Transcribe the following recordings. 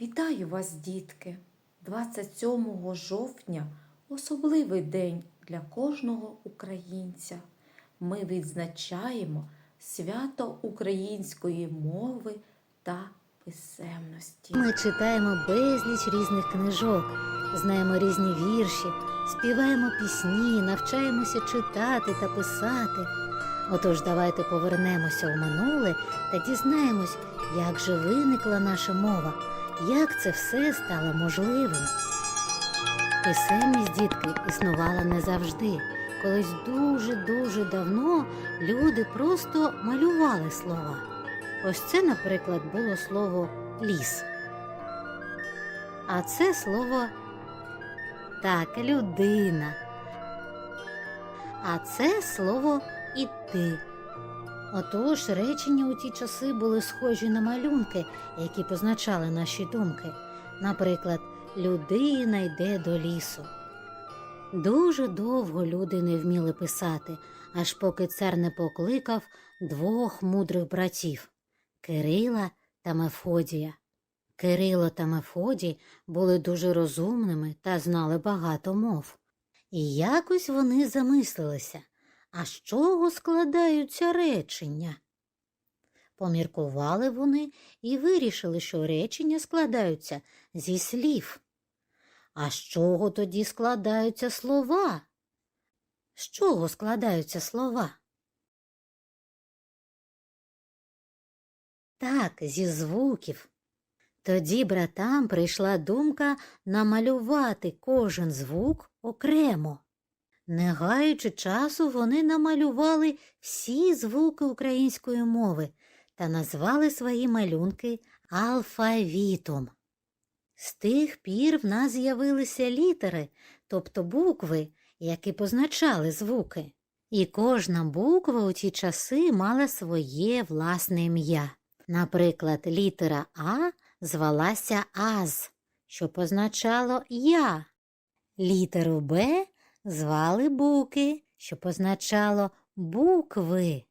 Вітаю вас, дітки! 27 жовтня особливий день для кожного українця. Ми відзначаємо свято української мови та писемності. Ми читаємо безліч різних книжок, знаємо різні вірші, співаємо пісні, навчаємося читати та писати. Отож, давайте повернемося у минуле та дізнаємось, як же виникла наша мова, як це все стало можливим. Писемність дітки існувала не завжди. Колись дуже-дуже давно люди просто малювали слова. Ось це, наприклад, було слово ліс. А це слово так, людина. А це слово іти. Отож, речення у ті часи були схожі на малюнки, які позначали наші думки. Наприклад, людина йде до лісу. Дуже довго люди не вміли писати, аж поки цар не покликав двох мудрих братів Кирила та Мефодія. Кирило та Мефодій були дуже розумними та знали багато мов. І якось вони замислилися, а з чого складаються речення? Поміркували вони і вирішили, що речення складаються зі слів. А з чого тоді складаються слова? З чого складаються слова? Так, зі звуків. Тоді братам прийшла думка намалювати кожен звук окремо. Не гаючи часу, вони намалювали всі звуки української мови та назвали свої малюнки алфавітом. З тих пір в нас з'явилися літери, тобто букви, які позначали звуки. І кожна буква у ті часи мала своє власне ім'я. Наприклад, літера А звалася Аз, що позначало Я. Літеру Б звали Буки, що позначало букви.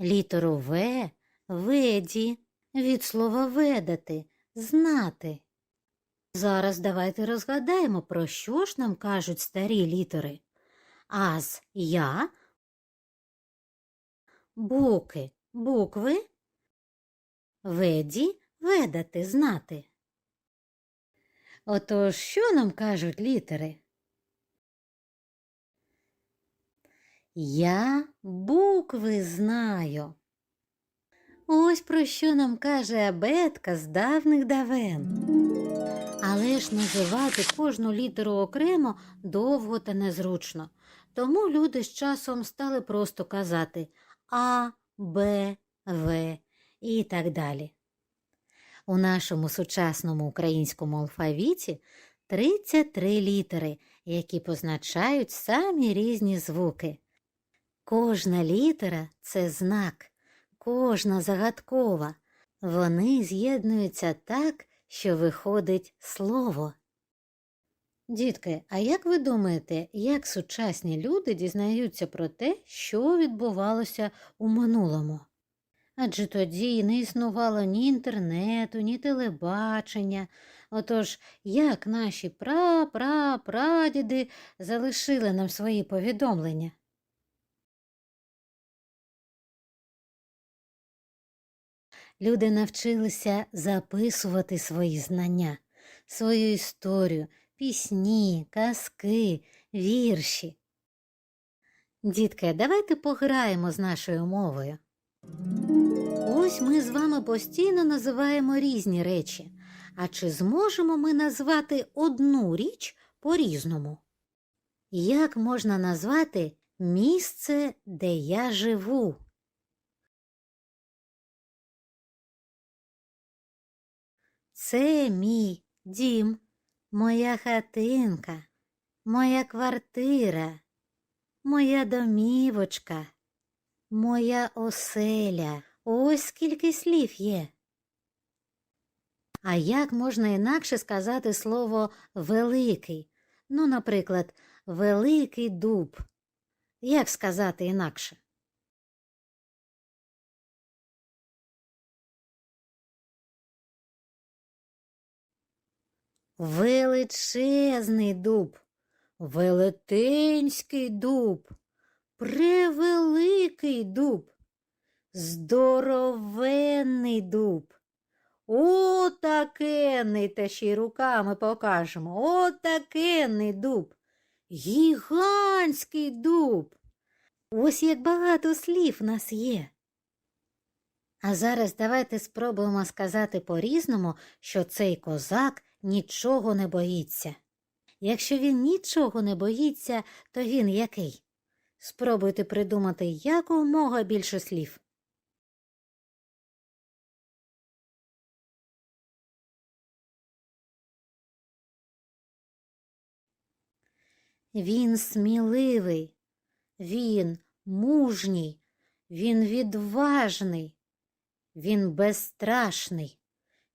Літеру В Веді від слова ведати, знати. Зараз давайте розгадаємо, про що ж нам кажуть старі літери. Аз я, буки букви, веді ведати знати. Отож, що нам кажуть літери? Я букви знаю. Ось про що нам каже абетка з давних давен. Але ж називати кожну літеру окремо довго та незручно. Тому люди з часом стали просто казати А, Б, В і так далі. У нашому сучасному українському алфавіті 33 літери, які позначають самі різні звуки. Кожна літера це знак, кожна загадкова. Вони з'єднуються так, що виходить слово. Дітки, а як ви думаєте, як сучасні люди дізнаються про те, що відбувалося у минулому? Адже тоді не існувало ні інтернету, ні телебачення. Отож, як наші пра-пра-прадіди залишили нам свої повідомлення? Люди навчилися записувати свої знання, свою історію, пісні, казки, вірші. Дітки, давайте пограємо з нашою мовою. Ось ми з вами постійно називаємо різні речі. А чи зможемо ми назвати одну річ по-різному? Як можна назвати місце, де я живу? Це мій дім, моя хатинка, моя квартира, моя домівочка, моя оселя. Ось скільки слів є. А як можна інакше сказати слово великий? Ну, наприклад, великий дуб. Як сказати інакше? Величезний дуб, велетенський дуб, превеликий дуб, здоровенний дуб. Отакенний, та ще й руками покажемо. Отакенний дуб. Гігантський дуб. Ось як багато слів в нас є. А зараз давайте спробуємо сказати по-різному, що цей козак нічого не боїться. Якщо він нічого не боїться, то він який? Спробуйте придумати якомога більше слів. Він сміливий, він мужній, він відважний, він безстрашний,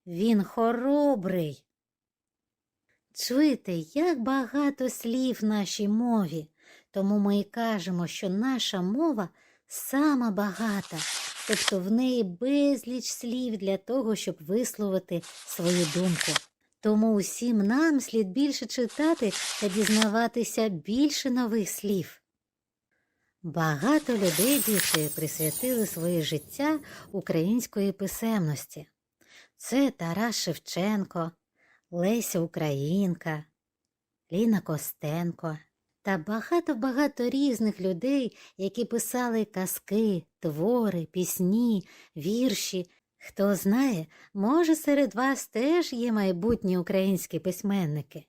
він хоробрий. Чуєте, як багато слів нашій мові, тому ми і кажемо, що наша мова сама багата, тобто в неї безліч слів для того, щоб висловити свою думку. Тому усім нам слід більше читати та дізнаватися більше нових слів. Багато людей діти присвятили своє життя української писемності. Це Тарас Шевченко, Леся Українка, Ліна Костенко та багато-багато різних людей, які писали казки, твори, пісні, вірші. Хто знає, може, серед вас теж є майбутні українські письменники.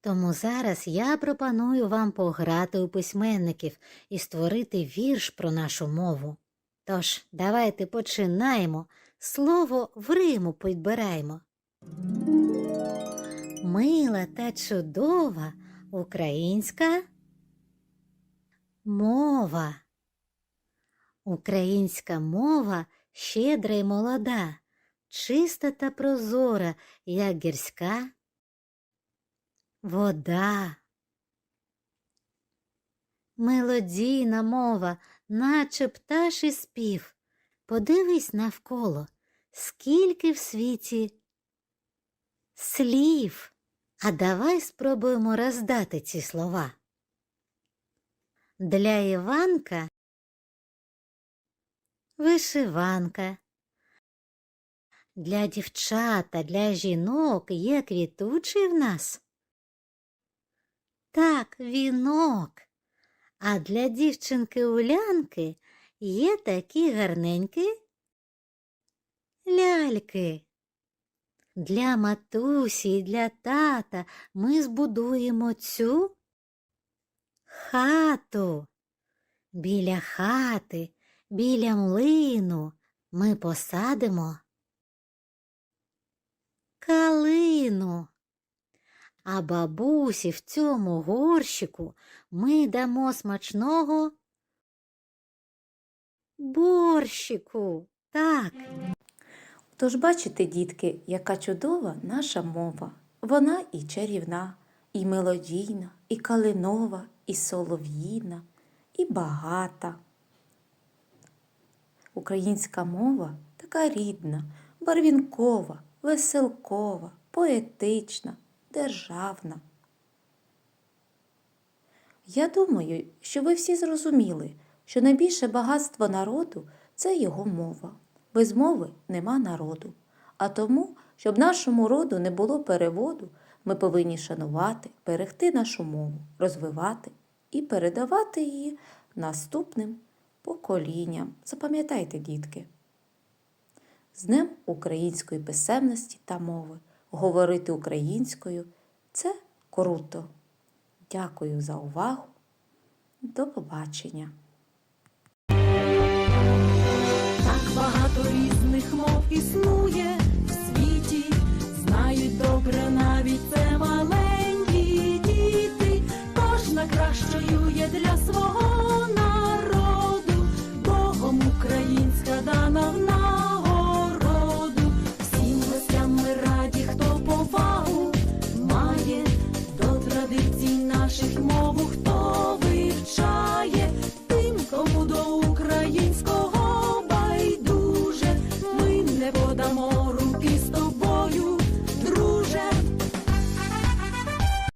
Тому зараз я пропоную вам пограти у письменників і створити вірш про нашу мову. Тож, давайте починаємо, слово в Риму підбираємо. Мила та чудова українська мова. Українська мова щедра й молода, чиста та прозора, як гірська вода. Мелодійна мова, наче пташий спів. Подивись навколо, скільки в світі слів. А давай спробуємо роздати ці слова. Для Іванка вишиванка. Для дівчат та для жінок є квітучий в нас. Так, вінок. А для дівчинки Улянки є такі гарненькі ляльки. Для матусі і для тата ми збудуємо цю хату. Біля хати, біля млину ми посадимо калину. А бабусі в цьому горщику ми дамо смачного борщику. Так. Тож бачите, дітки, яка чудова наша мова. Вона і чарівна, і мелодійна, і калинова, і солов'їна, і багата. Українська мова така рідна, барвінкова, веселкова, поетична, державна. Я думаю, що ви всі зрозуміли, що найбільше багатство народу це його мова. Без мови нема народу. А тому, щоб нашому роду не було переводу, ми повинні шанувати, берегти нашу мову, розвивати і передавати її наступним поколінням. Запам'ятайте, дітки. З Днем української писемності та мови. Говорити українською це круто. Дякую за увагу. До побачення!